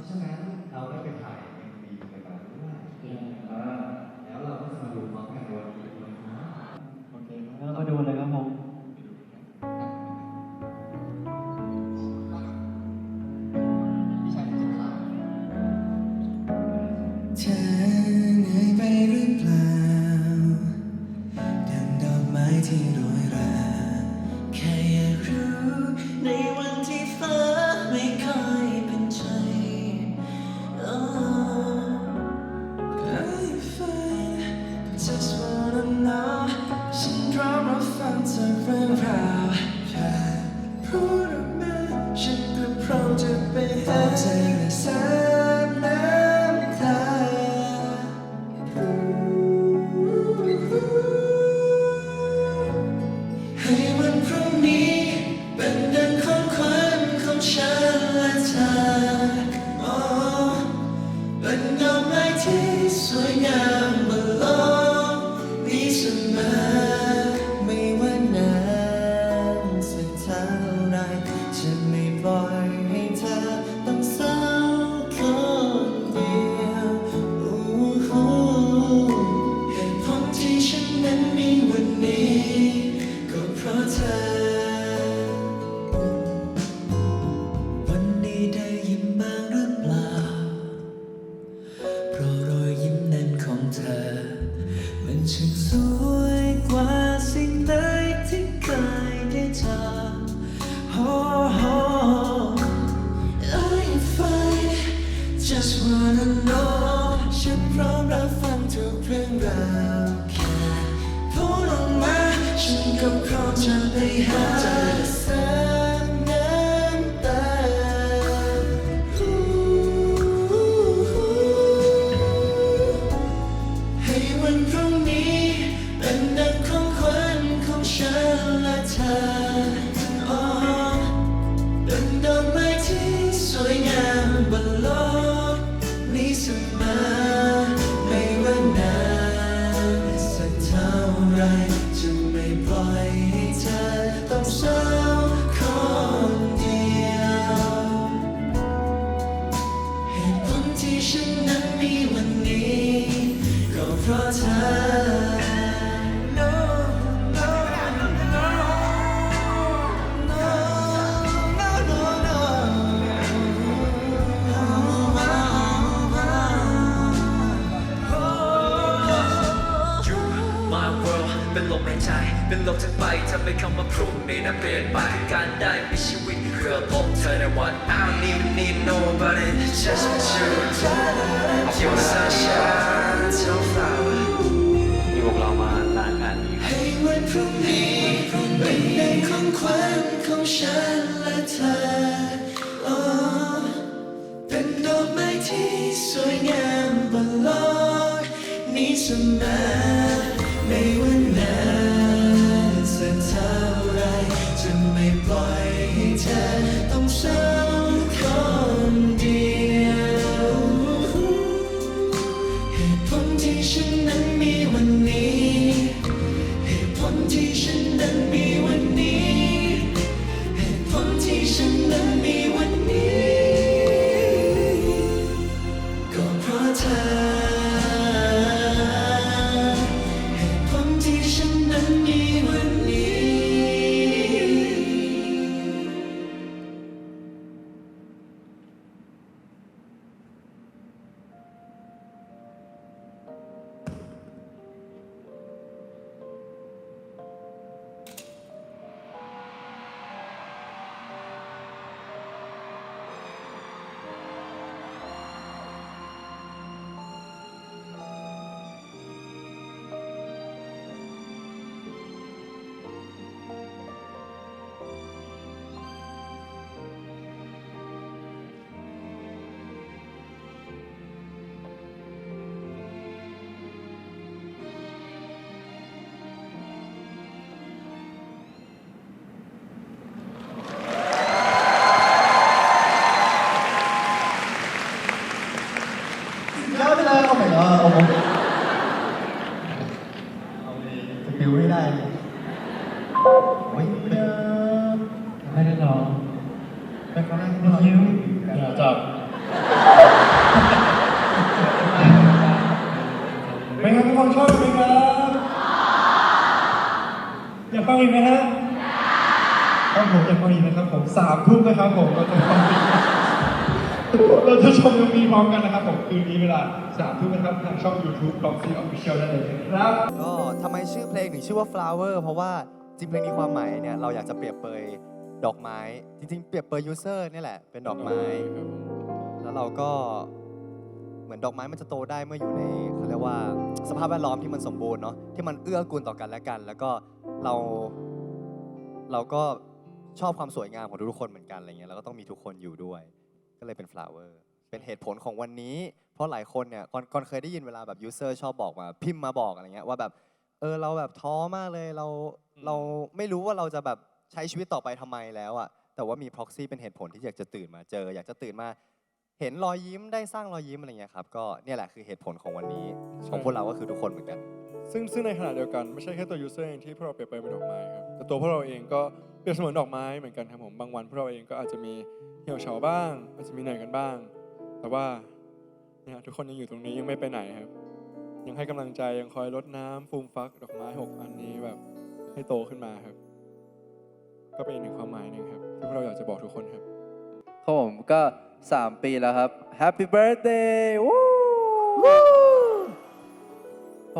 ราะฉะนั้นเราได้ไปถ่ายเอ็มวีกันมาด้วยแล้วเราก็จะมาดูพร้อมกันวัน นี้นะเปลี่ยนไปการได้มีชีวิตเพื่อพบเธอในวัน I don't need need nobody just you เขียวซาชาเจ้าฟ้าอยู่กับเรามานานขนาดนี้ให้วันพรุ่งนี้เป็นในของขวัญของฉันและเธอเป็นดอกไม้ที่สวยงามบนโลกนี้เสมอในวัน แล้나오잖 아. 어 머, 아, 어 머. 묘해 라. 뭐 야? ไม่ได้ร้อง 백화점 ยิ้มอย่จับ เป็นไงทุกคนชอบไหมครับอยากฟังอีกไหมฮะต้องผมอยากฟังอีกไหมครับผมสามทุ่มนะครับผมก็จะฟังอีก เราจะชมยังมีพร้อมกันนะครับผมคืนนี้เวลาสามทุ่มนะครับทางช่อง YouTube Proxy Official นั่นเองครับก็ทำไมชื่อเพลงถึงชื่อว่า flower เพราะว่าจริงเพลงนี้ความหมายเนี่ยเราอยากจะเปรียบเปยดอกไม้ จริงๆ เปรียบเปย user เนี่ยแหละเป็นดอกไม้ แล้วเราก็เหมือนดอกไม้มันจะโตได้เมื่ออยู่ในเขาเรียกว่าสภาพแวดล้อมที่มันสมบูรณ์เนาะที่มันเอื้อกูลต่อกันและกัน แล้วก็เราเราก็ชอบความสวยงามของทุกๆคนเหมือนกันอะไรเงี้ยแล้วก็ต้องมีทุกคนอยู่ด้วย ก็เลยเป็น flower เป็นเหตุผลของวันนี้ เพราะหลายคนเนี่ยก่อนก่อนเคยได้ยินเวลาแบบ user ชอบบอกมา พิมพ์มาบอกอะไรเงี้ยว่าแบบเออเราแบบท้อมากเลยเราเราไม่รู้ว่าเราจะแบบใช้ชีวิตต่อไปทำไมแล้วอะแต่ว่ามี proxy เป็นเหตุผลที่อยากจะตื่นมาเจอ อยากจะตื่นมา เห็นรอยยิ้มได้สร้างรอยยิ้มอะไรเงี้ยครับก็เนี่ยแหละคือเหตุผลของวันนี้ ของพวกเราก็คือทุกคนเหมือนกัน ซึ่งซึ่งในขณะเดียวกันไม่ใช่แค่ตัว user เองที่พวกเราเปรียบเปรยเป็นดอกไม้ครับแต่ตัวพวกเราเองก็เปรียบเสมือนดอกไม้เหมือนกันครับผมบางวันพวกเราเองก็อาจจะมีเหี่ยวเฉาบ้าง อาจจะมีเหนื่อยกันบ้าง แต่ว่าเนี่ยทุกคนยังอยู่ตรงนี้ยังไม่ไปไหนครับ ยังให้กำลังใจยังคอยรดน้ำฟูมฟักดอกไม้หกอันนี้แบบให้โตขึ้นมาครับ ก็เป็นอีกหนึ่งความหมายหนึ่งครับที่พวกเราอยากจะบอกทุกคนครับ ครับผมก็ 3 ปีแล้วครับ Happy Birthday วู้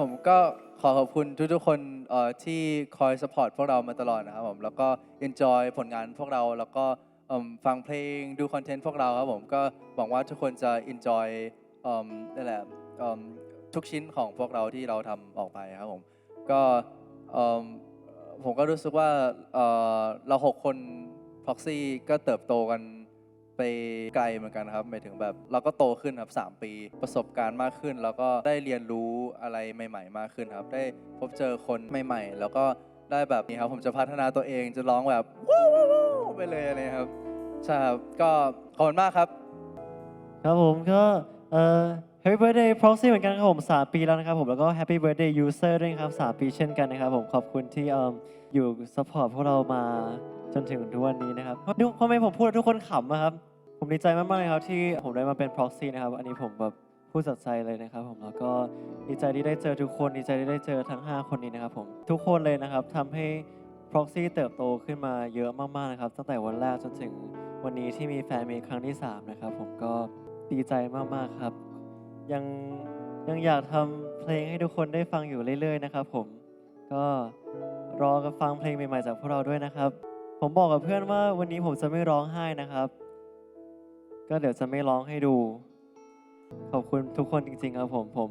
ผมก็ขอขอบคุณทุกๆคนเอ่อที่คอย support พวกเรามาตลอดนะครับผมแล้วก็ enjoy ผลงานพวกเราแล้วก็เอิ่มฟังเพลงดูคอนเทนต์พวกเราครับผมก็หวังว่าทุกคนจะ enjoy เอิ่มนั่นแหละเอิ่มทุกชิ้นของพวกเราที่เราทำออกไปครับผมก็เอิ่มผมก็รู้สึกว่าเอ่อเราหกคน Proxy ก็เติบโตกัน ไปไกลเหมือนกันครับหมายถึงแบบเราก็โตขึ้นครับ3ปี ประสบการณ์มากขึ้น แล้วก็ได้เรียนรู้อะไรใหม่ ๆ มากขึ้นครับ ได้พบเจอคนใหม่ ๆ แล้วก็ได้แบบนี้ครับผมจะพัฒนาตัวเองจะร้องแบบวู้วู้วู้ไปเลยอะไรครับใช่ครับก็ขอบคุณมากครับ ครับผมก็เอ่อ Happy Birthday Proxy เหมือนกันครับผม3ปีแล้วนะครับผมแล้วก็ Happy Birthday User ด้วยครับ3ปีเช่นกันนะครับผมขอบคุณที่เอ่ออยู่ support พวกเรามาจนถึงทุกวันนี้นะครับดูทำไมผมพูดแล้วทุกคนขำอะครับ ผมดีใจมากๆเลยครับที่ผมได้มาเป็น Proxy นะครับ อันนี้ผมแบบพูดสัดใจเลยนะครับ ผมแล้วก็ดีใจที่ได้เจอทุกคนดีใจที่ได้เจอทั้ง 5 คนนี้นะครับผมทุกคนเลยนะครับทำให้ Proxy เติบโตขึ้นมาเยอะมากๆนะครับ ตั้งแต่วันแรกจนถึงวันนี้ที่มีแฟนมีครั้งที่ 3 นะครับ ผมก็ดีใจมากๆครับ ยังยังอยากทำเพลงให้ทุกคนได้ฟังอยู่เรื่อย ๆ นะครับ ผมก็รอกับฟังเพลงใหม่ๆจากพวกเราด้วยนะครับ ผมบอกกับเพื่อนว่าวันนี้ผมจะไม่ร้องไห้นะครับ ก็เดี๋ยวจะไม่ร้องให้ดู ขอบคุณทุกคนจริง ๆ ครับผมผม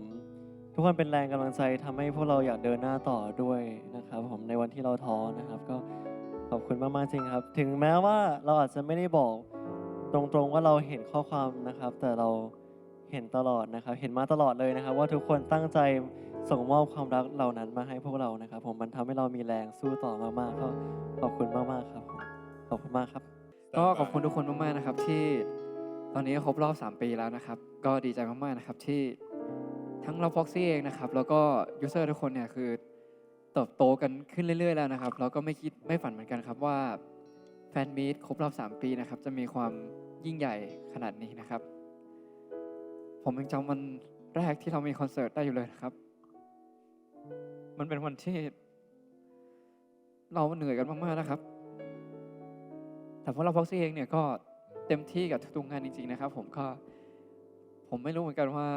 ทุกคนเป็นแรงกำลังใจทำให้พวกเราอยากเดินหน้าต่อด้วยนะครับผมในวันที่เราท้อนะครับ ก็ขอบคุณมากๆจริงครับ ถึงแม้ว่าเราอาจจะไม่ได้บอกตรงๆว่าเราเห็นข้อความนะครับ แต่เราเห็นตลอดนะครับ เห็นมาตลอดเลยนะครับ ว่าทุกคนตั้งใจส่งมอบความรักเหล่านั้นมาให้พวกเรานะครับ ผมมันทำให้เรามีแรงสู้ต่อมากๆก็ขอบคุณมากๆครับขอบคุณมากครับ ก็ขอบคุณทุกคนมากๆนะครับที่ ตอนนี้ครบรอบ 3 ปีแล้วนะครับ ก็ดีใจมากๆนะครับที่ทั้งเราฟ็อกซี่เองนะครับ แล้วก็ยูเซอร์ทุกคนเนี่ยคือเติบโตกันขึ้นเรื่อย ๆ แล้วนะครับ แล้วก็ไม่คิดไม่ฝันเหมือนกันครับว่าแฟนมีตครบรอบ 3 ปีนะครับ จะมีความยิ่งใหญ่ขนาดนี้นะครับ ผมยังจำวันแรกที่เรามีคอนเสิร์ตได้อยู่เลยนะครับ มันเป็นวันที่ เราเหนื่อยกันมากๆนะครับ แต่พวกเราพ็อกซี่เองเนี่ยก็ เต็มที่กับทุกๆงานจริง ๆ นะครับ ผมก็ผมไม่รู้เหมือนกันว่า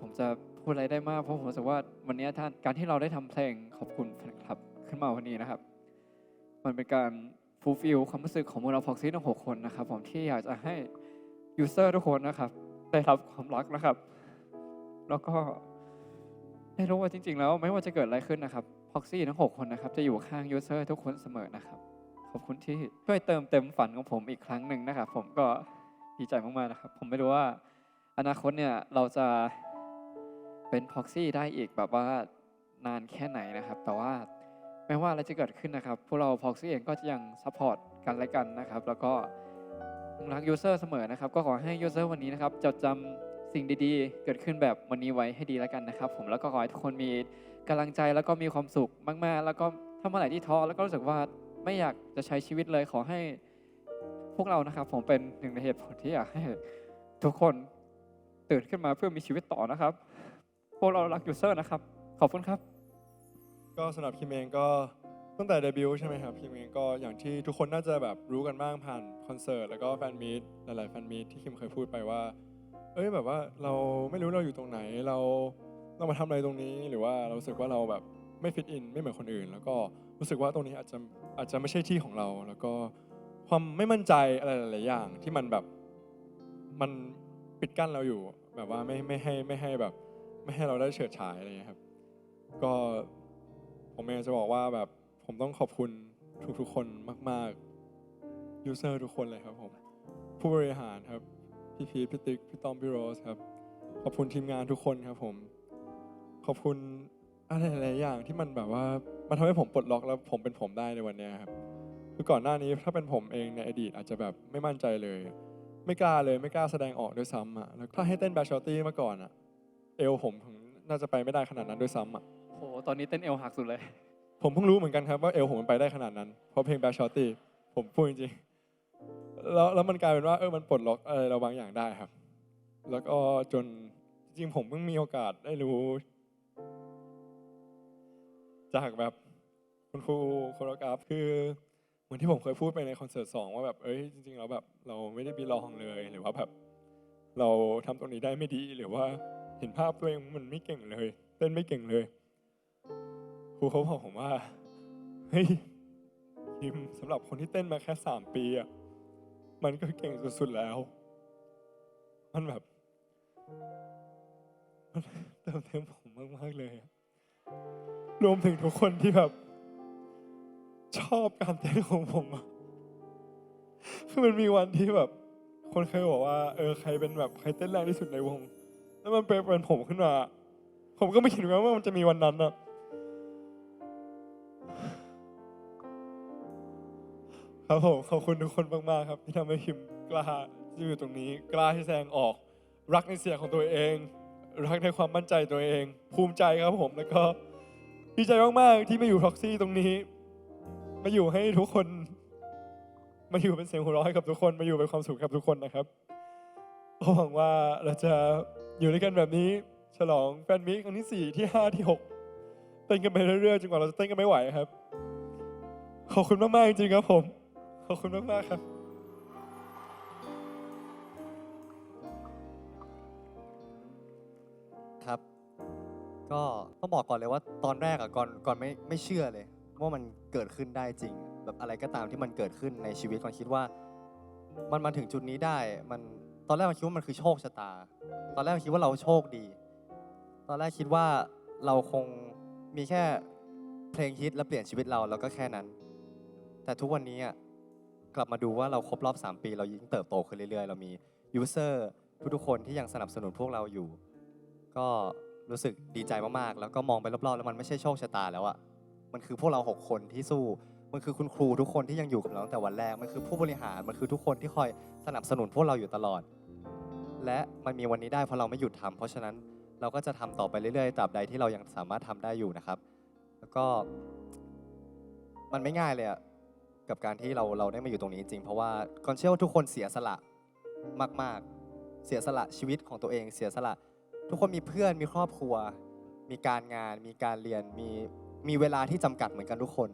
ผมจะพูดอะไรได้มาก เพราะผมรู้สึกว่าวันนี้ถ้านการที่เราได้ทำเพลงขอบคุณแฟนคลับขึ้นมาวันนี้นะครับ มันเป็นการฟูลฟิลความรู้สึกของพวกเราพ็อกซี่ทั้งหกคนนะครับ ผมที่อยากจะให้ยูเซอร์ทุกคนนะครับได้รับความรักนะครับ แล้วก็ได้รู้ว่าจริง ๆ แล้ว ไม่ว่าจะเกิดอะไรขึ้นนะครับพ็อกซี่ทั้งหกคนนะครับ จะอยู่ข้างยูเซอร์ทุกคนเสมอนะครับ ขอบคุณที่ช่วยเติมเต็มฝันของผมอีกครั้งหนึ่งนะครับผมก็ดีใจมากๆนะครับ ผมไม่รู้ว่าอนาคตเนี่ยเราจะเป็นพ็อกซี่ได้อีกแบบว่านานแค่ไหนนะครับ แต่ว่าไม่ว่าอะไรจะเกิดขึ้นนะครับ พวกเราพ็อกซี่เองก็จะยังซัพพอร์ตกันและกันนะครับ แล้วก็รักยูเซอร์เสมอนะครับ ก็ขอให้ยูเซอร์วันนี้นะครับจดจำสิ่งดีๆ เกิดขึ้นแบบวันนี้ไว้ให้ดีแล้วกันนะครับ ผมแล้วก็ขอให้ทุกคนมีกำลังใจแล้วก็มีความสุขมากๆ แล้วก็ถ้าเมื่อไหร่ที่ท้อแล้วก็รู้สึกว่า ไม่อยากจะใช้ชีวิตเลยขอให้พวกเรานะครับ ผมเป็นหนึ่งในเหตุผลที่อยากให้ทุกคนตื่นขึ้นมาเพื่อมีชีวิตต่อนะครับ พวกเรารักยูเซอร์นะครับ ขอบคุณครับ ก็สำหรับคิมเองก็ตั้งแต่เดบิวต์ใช่ไหมครับคิมเองก็อย่างที่ทุกคนน่าจะแบบรู้กันบ้างผ่านคอนเสิร์ตแล้วก็แฟนมีตหลาย ๆ แฟนมีตที่คิมเคยพูดไปว่า เอ้ยแบบว่าเราไม่รู้เราอยู่ตรงไหนเราเรามาทำอะไรตรงนี้ หรือว่าเรารู้สึกว่าเราแบบไม่ฟิตอินไม่เหมือนคนอื่น แล้วก็ รู้สึกว่าตรงนี้อาจจะอาจจะไม่ใช่ที่ของเรา แล้วก็ความไม่มั่นใจอะไรหลายๆอย่าง ที่มันแบบมันปิดกั้นเราอยู่ แบบว่าไม่ไม่ให้ไม่ให้แบบ ไม่ให้เราได้เฉิดฉายอะไรอย่างเงี้ยครับ ก็ผมเองจะบอกว่าแบบผมต้องขอบคุณทุกๆคนมากๆยูเซอร์ทุกคนเลยครับผมผู้บริหารครับพี่พีทพี่ติ๊กพี่ต้อมพี่โรสครับ ขอบคุณทีมงานทุกคนครับผม ขอบคุณอะไรหลายๆอย่างที่มันแบบว่า มันทำให้ผมปลดล็อกแล้วผมเป็นผมได้ในวันเนี้ยครับคือก่อนหน้านี้ถ้าเป็นผมเองในอดีตอาจจะแบบไม่มั่นใจเลย ไม่กล้าเลยไม่กล้าแสดงออกด้วยซ้ำอะแล้วถ้าให้เต้นแบชชอตตี้มาก่อนอะเอวผมถึงน่าจะไปไม่ได้ขนาดนั้นด้วยซ้ำอะโหตอนนี้เต้นเอวหักสุดเลย ผมเพิ่งรู้เหมือนกันครับว่าเอวผมมันไปได้ขนาดนั้นเพราะเพลงแบชชอตตี้ผมพูดจริงๆแล้วแล้วมันกลายเป็นว่าเออมันปลดล็อกอะไรเราบางอย่างได้ครับ แล้วก็จนจริงๆผมเพิ่งมีโอกาสได้รู้ จากแบบคุณครูโคโรกราฟคือเหมือนที่ผมเคยพูดไปในคอนเสิร์ตสองว่าแบบเอ้ยจริงๆแล้วแบบเราไม่ได้บีลองเลยหรือว่าแบบเราทำตรงนี้ได้ไม่ดีหรือว่าเห็นภาพตัวเองมันไม่เก่งเลยเต้นไม่เก่งเลยครูเขาบอกผมว่าเฮ้ยคิมสำหรับคนที่เต้นมาแค่สามปีอะมันก็เก่งสุดๆแล้ว มันแบบมันเติมเต็มผมมากๆเลยอะ รวมถึงทุกคนที่แบบ ชอบการเต้นของผมอะคือมันมีวันที่แบบ คนเคยบอกว่า เออใครเป็นแบบใครเต้นแรงที่สุดในวง แล้วมันเป็นเป็นผมขึ้นมา ผมก็ไม่คิดว่ามันจะมีวันนั้นอะครับผมขอบคุณทุกคนมากๆครับที่ทำให้พิมกล้าที่อยู่ตรงนี้ กล้าที่แสดงออก รักในเสียงของตัวเอง รักในความมั่นใจตัวเอง ภูมิใจครับผมแล้วก็ดีใจมากๆที่มาอยู่พ็อกซี่ตรงนี้มาอยู่ให้ทุกคนมาอยู่เป็นเสียงหัวเราะให้กับทุกคนมาอยู่เป็นความสุขกับทุกคนนะครับก็หวังว่าเราจะอยู่ด้วยกันแบบนี้ ฉลองแฟนมิครั้งที่สี่ที่ห้าที่หกเต้นกันไปเรื่อยๆจนกว่าเราจะเต้นกันไม่ไหวครับ ขอบคุณมากๆจริงๆครับผม ขอบคุณมากๆครับ ก็ต้องบอกก่อนเลยว่าตอนแรกอะก่อนก่อนไม่ไม่เชื่อเลย ว่ามันเกิดขึ้นได้จริง แบบอะไรก็ตามที่มันเกิดขึ้นในชีวิตก่อนคิดว่า มันมาถึงจุดนี้ได้ มันตอนแรกเราคิดว่ามันคือโชคชะตา ตอนแรกเราคิดว่าเราโชคดี ตอนแรกคิดว่าเราคงมีแค่เพลงฮิตแล้วเปลี่ยนชีวิตเราแล้วก็แค่นั้น แต่ทุกวันนี้อะกลับมาดูว่าเราครบรอบ 3 ปี เรายิ่งเติบโตขึ้นเรื่อยๆ เรามียูเซอร์ทุกๆคนที่ยังสนับสนุนพวกเราอยู่ ก็ รู้สึกดีใจมากๆ แล้วก็มองไปรอบๆ แล้วมันไม่ใช่โชคชะตาแล้วอะมันคือพวกเรา 6 คนที่สู้ มันคือคุณครูทุกคนที่ยังอยู่กับเราตั้งแต่วันแรก มันคือผู้บริหาร มันคือทุกคนที่คอยสนับสนุนพวกเราอยู่ตลอด และมันมีวันนี้ได้เพราะเราไม่หยุดทำเพราะฉะนั้นเราก็จะทำต่อไปเรื่อยๆ ตราบใดที่เรายังสามารถทำได้อยู่นะครับ แล้วก็มันไม่ง่ายเลยอะกับการที่เราเราได้มาอยู่ตรงนี้จริงๆเพราะว่าคอนเชื่อว่าทุกคนเสียสละมาก ๆ เสียสละชีวิตของตัวเอง เสียสละ ทุกคนมีเพื่อนมีครอบครัว มีการงาน มีการเรียนมีมีเวลาที่จำกัดเหมือนกันทุกคน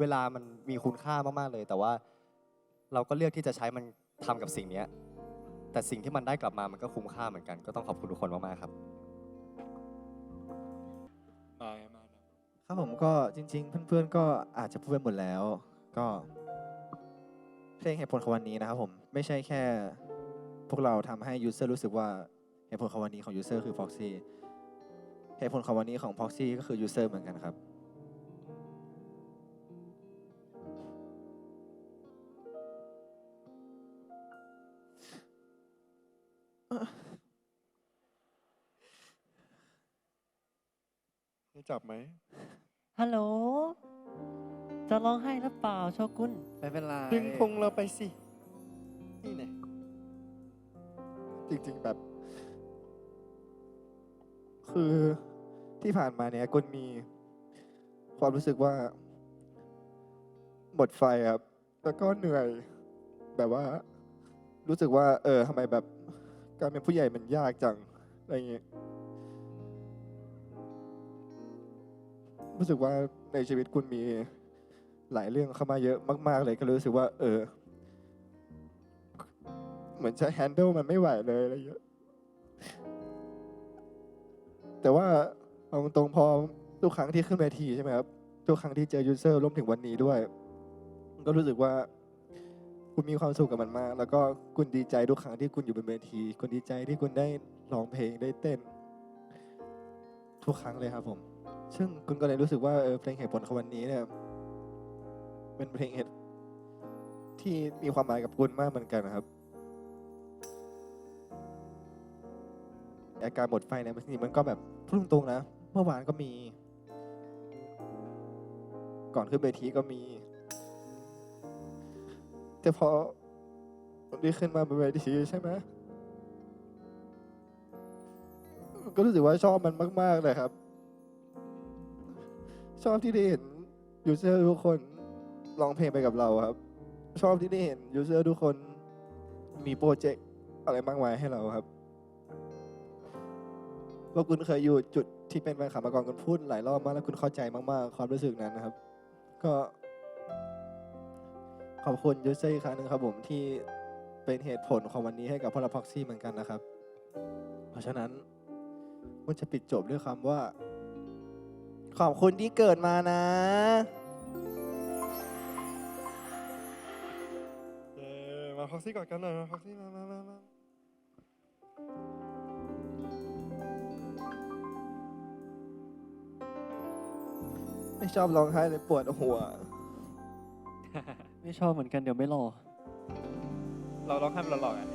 เวลามันมีคุณค่ามากๆเลย แต่ว่าเราก็เลือกที่จะใช้มันทำกับสิ่งเนี้ยแต่สิ่งที่มันได้กลับมามันก็คุ้มค่าเหมือนกัน ก็ต้องขอบคุณทุกคนมากๆครับ มามาครับผมก็จริง ๆ เพื่อนๆก็อาจจะพูดไปหมดแล้ว ก็เพลงเหตุผลของวันนี้นะครับผมไม่ใช่แค่ พวกเราทำให้ยูเซอร์รู้สึกว่า ตุผลของวันนี้ของยูเซอร์คือ Proxy เหตุผลของวันนี้ของ Proxy ก็คือยูเซอร์เหมือนกันครับนี่จับไหม ฮัลโหล จะร้องไห้หรือเปล่าโชกุนไม่เป็นไรดึงพงเราไปสิ นี่ไงจริงๆแบบ คือที่ผ่านมาเนี่ยกุนมีความรู้สึกว่า หมดไฟครับ แล้วก็เหนื่อยแบบว่า รู้สึกว่า เออทำไมแบบ การเป็นผู้ใหญ่มันยากจังอะไรเงี้ยรู้สึกว่าในชีวิตคุณมีหลายเรื่องเข้ามาเยอะมาก ๆ เลยก็รู้สึกว่า เออ เหมือนจะแฮนเดิลมันไม่ไหวเลยอะไรเงี้ย แต่ว่าเอาตรงๆพอทุกครั้งที่ขึ้นเวทีใช่ไหมครับทุกครั้งที่เจอยูเซอร์รวมถึงวันนี้ด้วย ก็รู้สึกว่าคุณมีความสุขกับมันมาก แล้วก็คุณดีใจทุกครั้งที่คุณอยู่บนเวทีคุณดีใจที่คุณได้ร้องเพลงได้เต้น ทุกครั้งเลยครับผม ซึ่งคุณก็เลยรู้สึกว่าเออเพลงเหตุผลของวันนี้เนี่ยเป็นเพลงเหตุที่มีความหมายกับคุณมากเหมือนกันนะครับ อาการหมดไฟเนี่ยบางทีมันก็แบบพูดตรงๆนะเมื่อวานก็มี ก่อนขึ้นเวทีก็มี แต่พอได้ขึ้นมาบนเวทีใช่ไหมก็รู้สึกว่าชอบมันมาก ๆ เลยครับ ชอบที่ได้เห็นยูเซอร์ทุกคนร้องเพลงไปกับเราครับ ชอบที่ได้เห็นยูเซอร์ทุกคนมีโปรเจกต์อะไรมากมายให้เราครับ ว่าคุณเคยอยู่จุดที่เป็นแฟนคลับมาก่อนคุณพูดหลายรอบมากแล้วคุณเข้าใจมากๆ ความรู้สึกนั้นนะครับ ก็ ขอบคุณยูเซอร์อีกครั้งหนึ่งครับผมที่เป็นเหตุผลของวันนี้ให้กับพวกเราพ็อกซี่เหมือนกันนะครับ เพราะฉะนั้นมันจะปิดจบด้วยคำว่า ขอบคุณที่เกิดมานะ เย้มาพ็อกซี่กอดกันหน่อยมาพ็อกซี่มามามามา ไม่ชอบร้องไห้เลยปวดหัว ไม่ชอบเหมือนกันเดี๋ยวไม่รอ เราร้องไห้เป็นหลอกๆอะ